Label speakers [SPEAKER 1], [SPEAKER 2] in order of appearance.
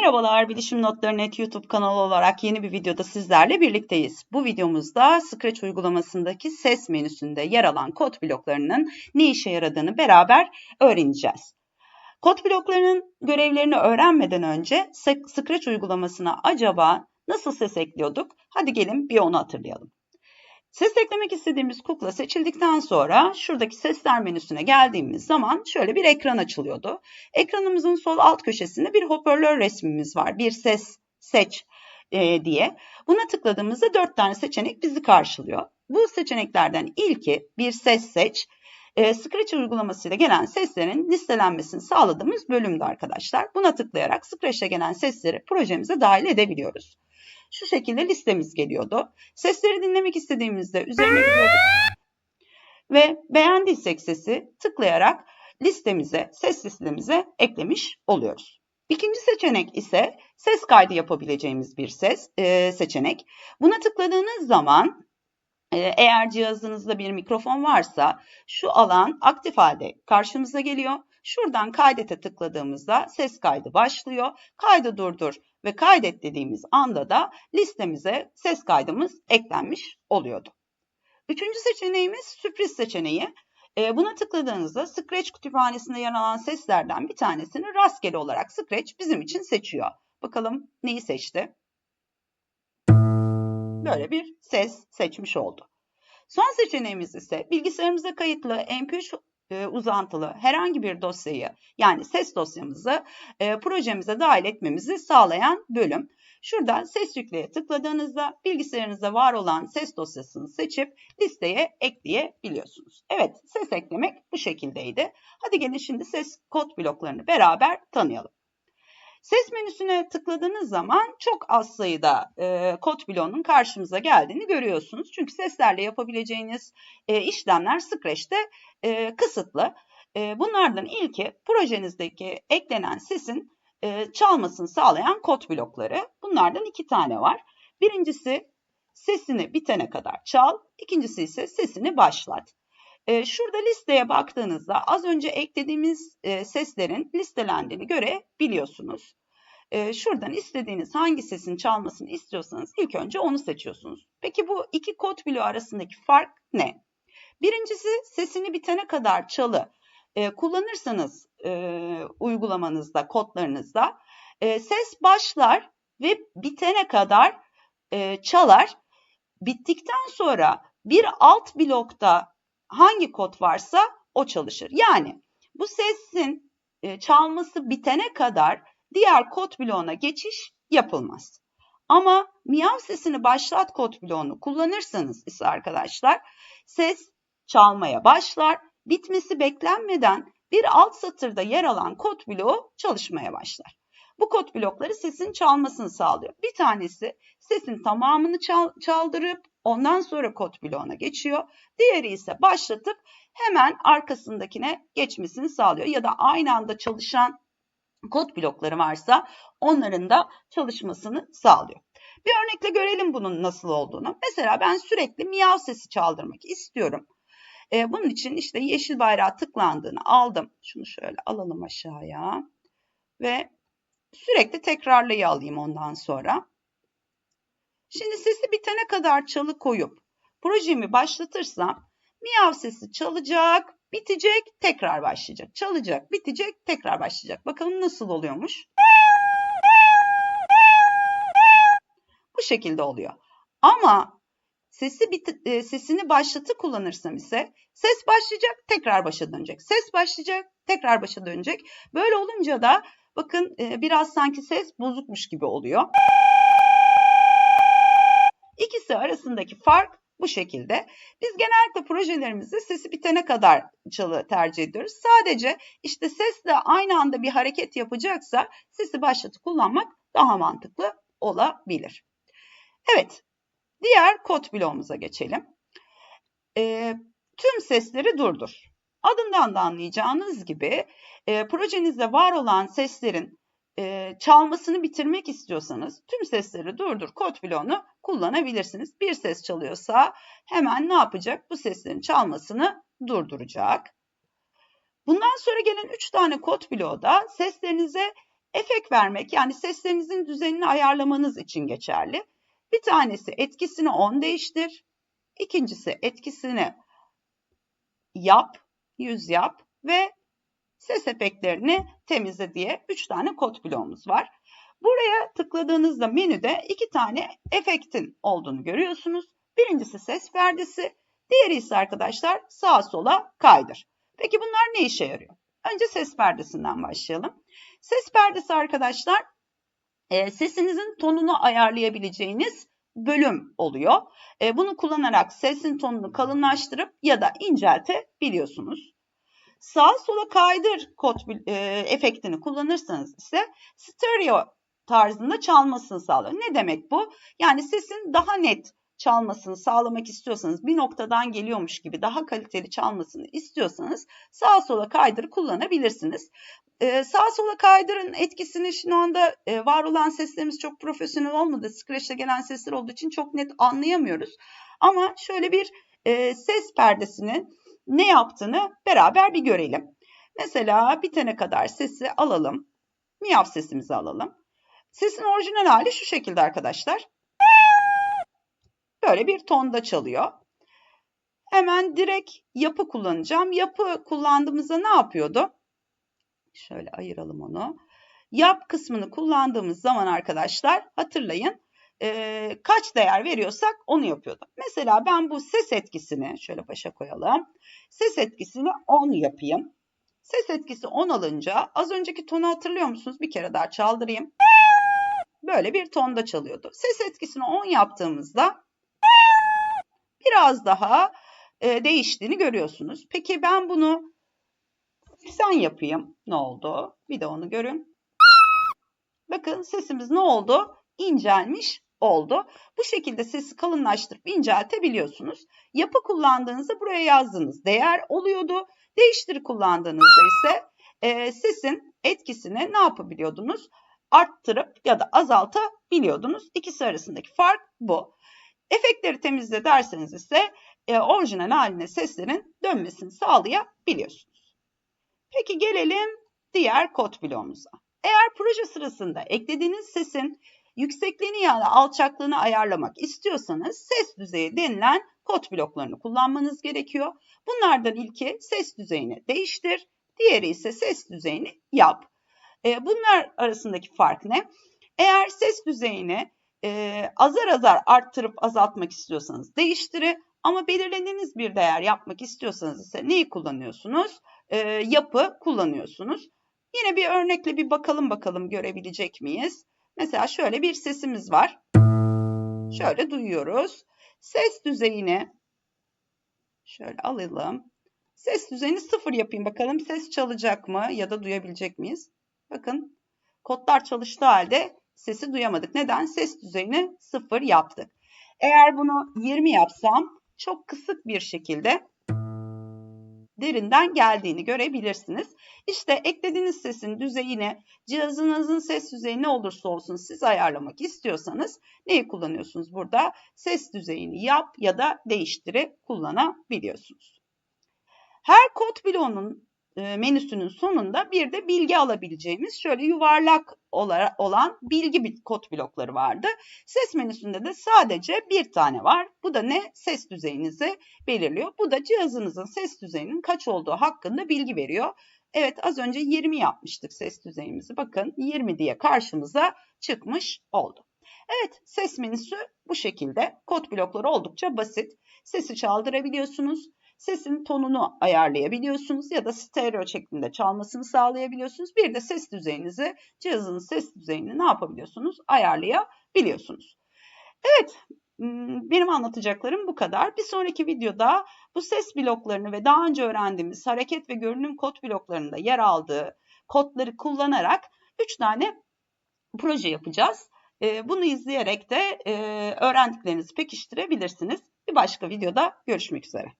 [SPEAKER 1] Merhabalar, Bilişim Notları Net YouTube kanalı olarak yeni bir videoda sizlerle birlikteyiz. Bu videomuzda Scratch uygulamasındaki ses menüsünde yer alan kod bloklarının ne işe yaradığını beraber öğreneceğiz. Kod bloklarının görevlerini öğrenmeden önce Scratch uygulamasına acaba nasıl ses ekliyorduk? Hadi gelin bir onu hatırlayalım. Ses eklemek istediğimiz kukla seçildikten sonra şuradaki sesler menüsüne geldiğimiz zaman şöyle bir ekran açılıyordu. Ekranımızın sol alt köşesinde bir hoparlör resmimiz var. Bir ses seç e, diye. Buna tıkladığımızda dört tane seçenek bizi karşılıyor. Bu seçeneklerden ilki bir ses seç. E, Scratch uygulamasıyla gelen seslerin listelenmesini sağladığımız bölümde arkadaşlar. Buna tıklayarak Scratch'e gelen sesleri projemize dahil edebiliyoruz şu şekilde listemiz geliyordu. Sesleri dinlemek istediğimizde üzerine gidiyorduk ve beğendiysek sesi tıklayarak listemize, ses listemize eklemiş oluyoruz. İkinci seçenek ise ses kaydı yapabileceğimiz bir ses e, seçenek. Buna tıkladığınız zaman e, eğer cihazınızda bir mikrofon varsa şu alan aktif halde karşımıza geliyor. Şuradan kaydete tıkladığımızda ses kaydı başlıyor. Kaydı durdur ve kaydet dediğimiz anda da listemize ses kaydımız eklenmiş oluyordu. Üçüncü seçeneğimiz sürpriz seçeneği. E, buna tıkladığınızda Scratch kütüphanesinde yer alan seslerden bir tanesini rastgele olarak Scratch bizim için seçiyor. Bakalım neyi seçti? Böyle bir ses seçmiş oldu. Son seçeneğimiz ise bilgisayarımıza kayıtlı MP3 e, uzantılı herhangi bir dosyayı yani ses dosyamızı e, projemize dahil etmemizi sağlayan bölüm. Şuradan ses yükleye tıkladığınızda bilgisayarınızda var olan ses dosyasını seçip listeye ekleyebiliyorsunuz. Evet ses eklemek bu şekildeydi. Hadi gelin şimdi ses kod bloklarını beraber tanıyalım. Ses menüsüne tıkladığınız zaman çok az sayıda e, kod bloğunun karşımıza geldiğini görüyorsunuz. Çünkü seslerle yapabileceğiniz e, işlemler Scratch'te e, kısıtlı. E, bunlardan ilki projenizdeki eklenen sesin e, çalmasını sağlayan kod blokları. Bunlardan iki tane var. Birincisi sesini bitene kadar çal, ikincisi ise sesini başlat. E, şurada listeye baktığınızda az önce eklediğimiz e, seslerin listelendiğini görebiliyorsunuz. E, şuradan istediğiniz hangi sesin çalmasını istiyorsanız ilk önce onu seçiyorsunuz. Peki bu iki kod bloğu arasındaki fark ne? Birincisi sesini bitene kadar çalı e, kullanırsanız e, uygulamanızda, kodlarınızda ses başlar ve bitene kadar çalar. Bittikten sonra bir alt blokta hangi kod varsa o çalışır. Yani bu sesin e, çalması bitene kadar diğer kod bloğuna geçiş yapılmaz. Ama miyav sesini başlat kod bloğunu kullanırsanız ise arkadaşlar ses çalmaya başlar. Bitmesi beklenmeden bir alt satırda yer alan kod bloğu çalışmaya başlar. Bu kod blokları sesin çalmasını sağlıyor. Bir tanesi sesin tamamını çal çaldırıp ondan sonra kod bloğuna geçiyor. Diğeri ise başlatıp hemen arkasındakine geçmesini sağlıyor. Ya da aynı anda çalışan kod blokları varsa onların da çalışmasını sağlıyor. Bir örnekle görelim bunun nasıl olduğunu. Mesela ben sürekli miyav sesi çaldırmak istiyorum. Ee, bunun için işte yeşil bayrağı tıklandığını aldım. Şunu şöyle alalım aşağıya. Ve sürekli tekrarlayı alayım ondan sonra. Şimdi sesi bitene kadar çalı koyup projemi başlatırsam miyav sesi çalacak, bitecek, tekrar başlayacak. Çalacak, bitecek, tekrar başlayacak. Bakalım nasıl oluyormuş. Bu şekilde oluyor. Ama sesi bit e, sesini başlatı kullanırsam ise ses başlayacak, tekrar başa dönecek. Ses başlayacak, tekrar başa dönecek. Böyle olunca da bakın e, biraz sanki ses bozukmuş gibi oluyor. İkisi arasındaki fark bu şekilde. Biz genellikle projelerimizde sesi bitene kadar çalı tercih ediyoruz. Sadece işte sesle aynı anda bir hareket yapacaksa sesi başlatıp kullanmak daha mantıklı olabilir. Evet, diğer kod bloğumuza geçelim. E, tüm sesleri durdur. Adından da anlayacağınız gibi e, projenizde var olan seslerin e, çalmasını bitirmek istiyorsanız tüm sesleri durdur kod bloğunu kullanabilirsiniz. Bir ses çalıyorsa hemen ne yapacak? Bu seslerin çalmasını durduracak. Bundan sonra gelen 3 tane kod bloğu da seslerinize efekt vermek yani seslerinizin düzenini ayarlamanız için geçerli. Bir tanesi etkisini 10 değiştir. İkincisi etkisini yap, yüz yap ve ses efektlerini temizle diye 3 tane kod bloğumuz var. Buraya tıkladığınızda menüde iki tane efektin olduğunu görüyorsunuz. Birincisi ses perdesi, diğeri ise arkadaşlar sağa sola kaydır. Peki bunlar ne işe yarıyor? Önce ses perdesinden başlayalım. Ses perdesi arkadaşlar e, sesinizin tonunu ayarlayabileceğiniz bölüm oluyor. E, bunu kullanarak sesin tonunu kalınlaştırıp ya da inceltebiliyorsunuz. Sağa sola kaydır kod e, efektini kullanırsanız ise stereo tarzında çalmasını sağlıyor. Ne demek bu? Yani sesin daha net çalmasını sağlamak istiyorsanız bir noktadan geliyormuş gibi daha kaliteli çalmasını istiyorsanız sağa sola kaydır kullanabilirsiniz. Ee, sağa sola kaydırın etkisini şu anda e, var olan seslerimiz çok profesyonel olmadı. Scratch'te gelen sesler olduğu için çok net anlayamıyoruz. Ama şöyle bir e, ses perdesinin ne yaptığını beraber bir görelim. Mesela bitene kadar sesi alalım. Miyav sesimizi alalım. Sesin orijinal hali şu şekilde arkadaşlar. Böyle bir tonda çalıyor. Hemen direkt yapı kullanacağım. Yapı kullandığımızda ne yapıyordu? Şöyle ayıralım onu. Yap kısmını kullandığımız zaman arkadaşlar hatırlayın e, kaç değer veriyorsak onu yapıyordu. Mesela ben bu ses etkisini şöyle başa koyalım. Ses etkisini 10 yapayım. Ses etkisi 10 alınca az önceki tonu hatırlıyor musunuz? Bir kere daha çaldırayım. Böyle bir tonda çalıyordu. Ses etkisini 10 yaptığımızda biraz daha e, değiştiğini görüyorsunuz. Peki ben bunu sen yapayım. Ne oldu? Bir de onu görün. Bakın sesimiz ne oldu? İncelmiş oldu. Bu şekilde sesi kalınlaştırıp inceltebiliyorsunuz. Yapı kullandığınızda buraya yazdığınız değer oluyordu. Değiştir kullandığınızda ise e, sesin etkisini ne yapabiliyordunuz? Arttırıp ya da azaltabiliyordunuz. İkisi arasındaki fark bu. Efektleri temizle derseniz ise e, orijinal haline seslerin dönmesini sağlayabiliyorsunuz. Peki gelelim diğer kod bloğumuza. Eğer proje sırasında eklediğiniz sesin yüksekliğini yani alçaklığını ayarlamak istiyorsanız ses düzeyi denilen kod bloklarını kullanmanız gerekiyor. Bunlardan ilki ses düzeyini değiştir, diğeri ise ses düzeyini yap. E, bunlar arasındaki fark ne? Eğer ses düzeyini e, azar azar arttırıp azaltmak istiyorsanız değiştiri ama belirlediğiniz bir değer yapmak istiyorsanız ise neyi kullanıyorsunuz? E, yapı kullanıyorsunuz. Yine bir örnekle bir bakalım bakalım görebilecek miyiz? Mesela şöyle bir sesimiz var. Şöyle duyuyoruz. Ses düzeyini şöyle alalım. Ses düzeyini sıfır yapayım bakalım ses çalacak mı ya da duyabilecek miyiz? Bakın kodlar çalıştığı halde sesi duyamadık. Neden? Ses düzeyini sıfır yaptık. Eğer bunu 20 yapsam çok kısık bir şekilde derinden geldiğini görebilirsiniz. İşte eklediğiniz sesin düzeyini cihazınızın ses düzeyi ne olursa olsun siz ayarlamak istiyorsanız neyi kullanıyorsunuz burada? Ses düzeyini yap ya da değiştiri kullanabiliyorsunuz. Her kod bloğunun menüsünün sonunda bir de bilgi alabileceğimiz şöyle yuvarlak olan bilgi kod blokları vardı. Ses menüsünde de sadece bir tane var. Bu da ne? Ses düzeyinizi belirliyor. Bu da cihazınızın ses düzeyinin kaç olduğu hakkında bilgi veriyor. Evet az önce 20 yapmıştık ses düzeyimizi. Bakın 20 diye karşımıza çıkmış oldu. Evet ses menüsü bu şekilde. Kod blokları oldukça basit. Sesi çaldırabiliyorsunuz sesin tonunu ayarlayabiliyorsunuz ya da stereo şeklinde çalmasını sağlayabiliyorsunuz. Bir de ses düzeyinizi, cihazın ses düzeyini ne yapabiliyorsunuz? Ayarlayabiliyorsunuz. Evet, benim anlatacaklarım bu kadar. Bir sonraki videoda bu ses bloklarını ve daha önce öğrendiğimiz hareket ve görünüm kod bloklarında yer aldığı kodları kullanarak 3 tane proje yapacağız. Bunu izleyerek de öğrendiklerinizi pekiştirebilirsiniz. Bir başka videoda görüşmek üzere.